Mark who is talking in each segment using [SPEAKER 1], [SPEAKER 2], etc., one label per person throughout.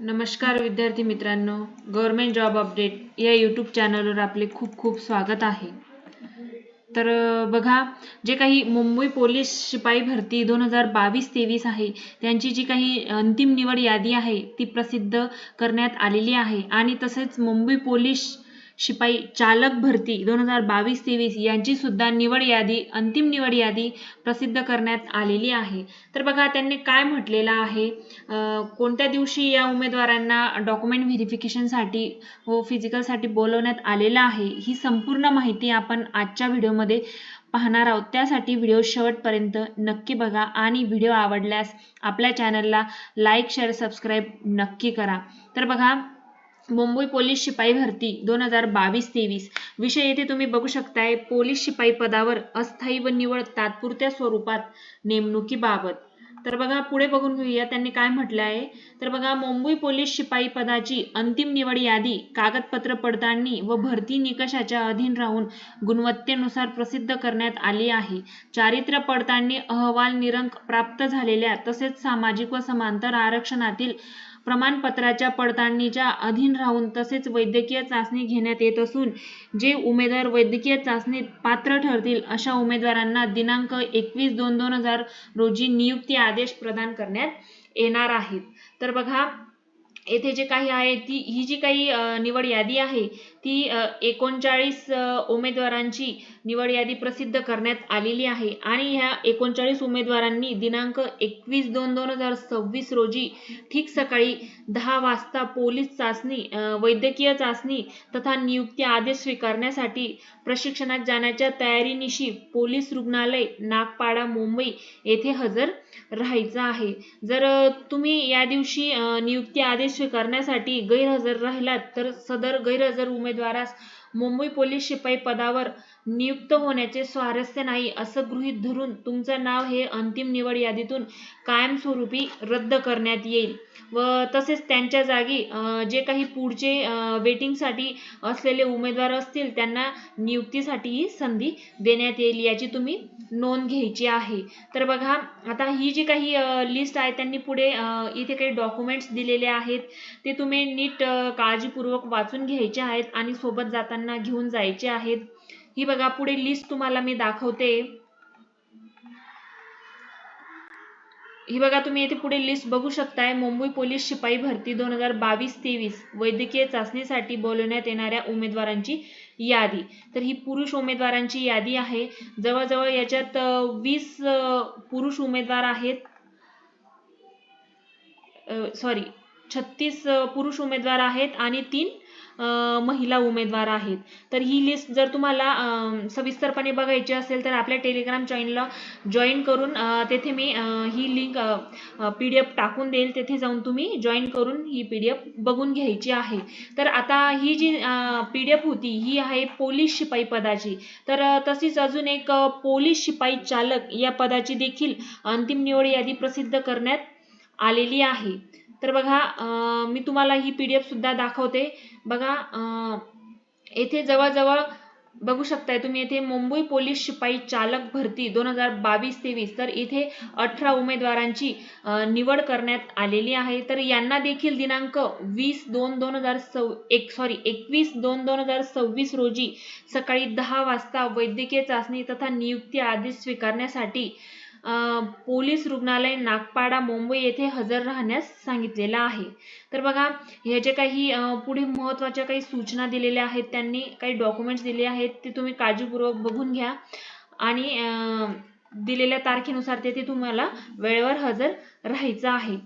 [SPEAKER 1] नमस्कार विद्यार्थी मित्रांनो गव्हर्मेंट जॉब अपडेट या यूट्यूब चॅनलवर आपले खूप खूप स्वागत आहे. तर बघा जे काही मुंबई पोलीस शिपाई भरती दोन हजार बावीस तेवीस आहे त्यांची जी काही अंतिम निवड यादी आहे ती प्रसिद्ध करण्यात आलेली आहे. आणि तसेच मुंबई पोलीस शिपाई चालक भरती दोन हजार बावीस तेवीस यांची सुद्धा निवड यादी अंतिम निवड यादी प्रसिद्ध करण्यात आलेली आहे. तर बघा त्यांनी काय म्हटलेलं आहे? कोणत्या दिवशी या उमेदवारांना डॉक्युमेंट व्हेरिफिकेशनसाठी व फिजिकलसाठी बोलवण्यात आलेलं आहे? ही संपूर्ण माहिती आपण आजच्या व्हिडिओमध्ये पाहणार आहोत. त्यासाठी व्हिडिओ शेवटपर्यंत नक्की बघा आणि व्हिडिओ आवडल्यास आपल्या चॅनलला लाईक शेअर सबस्क्राईब नक्की करा. तर बघा मुंबई पोलीस शिपाई भरती दोन हजार बावीस तेवीस. विषय येथे तुम्ही बघू शकताय पोलीस शिपाई पदावर अस्थायी व निवड तात्पुरत्या स्वरूपात नेमणुकीबाबत. तर बघा पुढे बघून घेऊया त्यांनी काय म्हटलं आहे तर बघा मुंबई पोलीस शिपाई पदाची अंतिम निवड यादी कागदपत्र पडताळणी व भरती निकषाच्या अधीन राहून गुणवत्तेनुसार प्रसिद्ध करण्यात आली आहे. चारित्र्य पडताळणी अहवाल निरंक प्राप्त झालेल्या तसेच सामाजिक व समांतर आरक्षणातील प्रमाणपत्राच्या पडताळणीच्या अधीन राहून तसेच वैद्यकीय चाचणी घेण्यात येत असून जे उमेदवार वैद्यकीय चाचणीत पात्र ठरतील अशा उमेदवारांना दिनांक एकवीस दोन दोन हजार रोजी नियुक्ती आदेश प्रदान करण्यात येणार आहेत. तर बघा येथे जे काही आहे ती ही जी काही निवड यादी आहे ती एकोणचाळीस उमेदवारांची निवड यादी प्रसिद्ध करण्यात आलेली आहे. आणि ह्या एकोणचाळीस उमेदवारांनी दिनांक एकवीस दोन दोन हजार सव्वीस रोजी ठीक सकाळी दहा वाजता पोलीस चाचणी वैद्यकीय चाचणी तथा नियुक्ती आदेश स्वीकारण्यासाठी प्रशिक्षणात जाण्याच्या तयारीनिशी पोलीस रुग्णालय नागपाडा मुंबई येथे हजर राहायचं आहे. जर तुम्ही या दिवशी नियुक्ती आदेश स्वीकारण्यासाठी गैरहजर राहिलात तर सदर गैरहजर उमेदवारास मुंबई पोलीस शिपाई पदावर नियुक्त होण्याचे स्वारस्य नाही असं गृहीत धरून तुमचं नाव हे अंतिम निवड यादीतून कायमस्वरूपी रद्द करण्यात येईल. व तसेच त्यांच्या जागी जे काही पुढचे वेटिंगसाठी असलेले उमेदवार असतील त्यांना नियुक्तीसाठी संधी देण्यात येईल याची तुम्ही नोंद घ्यायची आहे. तर बघा आता ही जी काही लिस्ट आहे त्यांनी पुढे इथे काही डॉक्युमेंट्स दिलेले आहेत. ते तुम्ही नीट काळजीपूर्वक वाचून घ्यायचे आहेत आणि सोबत जाताना घेऊन जायचे आहेत. ही बघा पुढे लिस्ट तुम्हाला मी दाखवते. ही बघा तुम्ही येथे पुढे लिस्ट बघू शकताय. मुंबई पोलीस शिपाई भरती दोन हजार बावीस तेवीस. वैद्यकीय चाचणीसाठी बोलवण्यात येणाऱ्या उमेदवारांची यादी. तर ही पुरुष उमेदवारांची यादी आहे. जवळजवळ याच्यात वीस पुरुष उमेदवार आहेत. सॉरी छत्तीस पुरुष उमेदवार आहेत आणि तीन महिला उमेदवार आहेत. तर ही लिस्ट जर तुम्हाला सविस्तरपणे बघायची असेल तर आपल्या टेलिग्राम चॅनलला जॉईन करून तेथे मी ही लिंक पी डी एफ टाकून देईल. तेथे जाऊन तुम्ही जॉईन करून ही पी डी एफ बघून घ्यायची आहे. तर आता ही जी पी डी एफ होती ही आहे पोलीस शिपाई पदाची. तर तसेच तशीच अजून एक पोलीस शिपाई चालक या पदाची देखील अंतिम निवड यादी प्रसिद्ध करण्यात आलेली आहे. तर बघा मी तुम्हाला ही पी डी एफ सुद्धा दाखवते. बघा येथे जवळजवळ बघू शकताय तुम्ही येथे मुंबई पोलीस शिपाई चालक भरती दोन हजार बावीस तेवीस. तर इथे अठरा उमेदवारांची निवड करण्यात आलेली आहे. तर यांना देखील दिनांक वीस दोन दोन हजार सव एक सॉरी एकवीस दोन दोन हजार सव्वीस रोजी सकाळी दहा वाजता वैद्यकीय चाचणी तथा नियुक्ती आदेश स्वीकारण्यासाठी पोलीस रुग्णालय नागपाडा मुंबई येथे हजर राहण्यास सांगितलेलं आहे. तर बघा हे जे काही पुढे महत्त्वाच्या काही सूचना दिलेल्या आहेत त्यांनी काही डॉक्युमेंट्स दिले आहेत ते तुम्ही काळजीपूर्वक बघून घ्या. आणि दिलेल्या तारखेनुसार तेथे तुम्हाला वेळेवर हजर राहायचं आहे.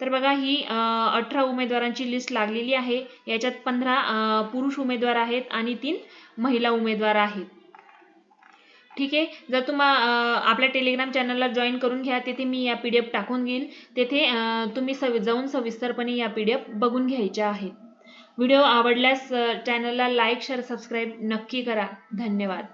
[SPEAKER 1] तर बघा ही अठरा उमेदवारांची लिस्ट लागलेली आहे. याच्यात पंधरा पुरुष उमेदवार आहेत आणि तीन महिला उमेदवार आहेत. ठीक आहे? जर तुम्हा आपल्या टेलिग्राम चॅनलला जॉईन करून घ्या तिथे मी या पी डी एफ टाकून घेईल तेथे तुम्ही सवि जाऊन सविस्तरपणे या पी डी एफ बघून घ्यायच्या आहेत. व्हिडिओ आवडल्यास चॅनलला लाईक शेअर सबस्क्राईब नक्की करा. धन्यवाद.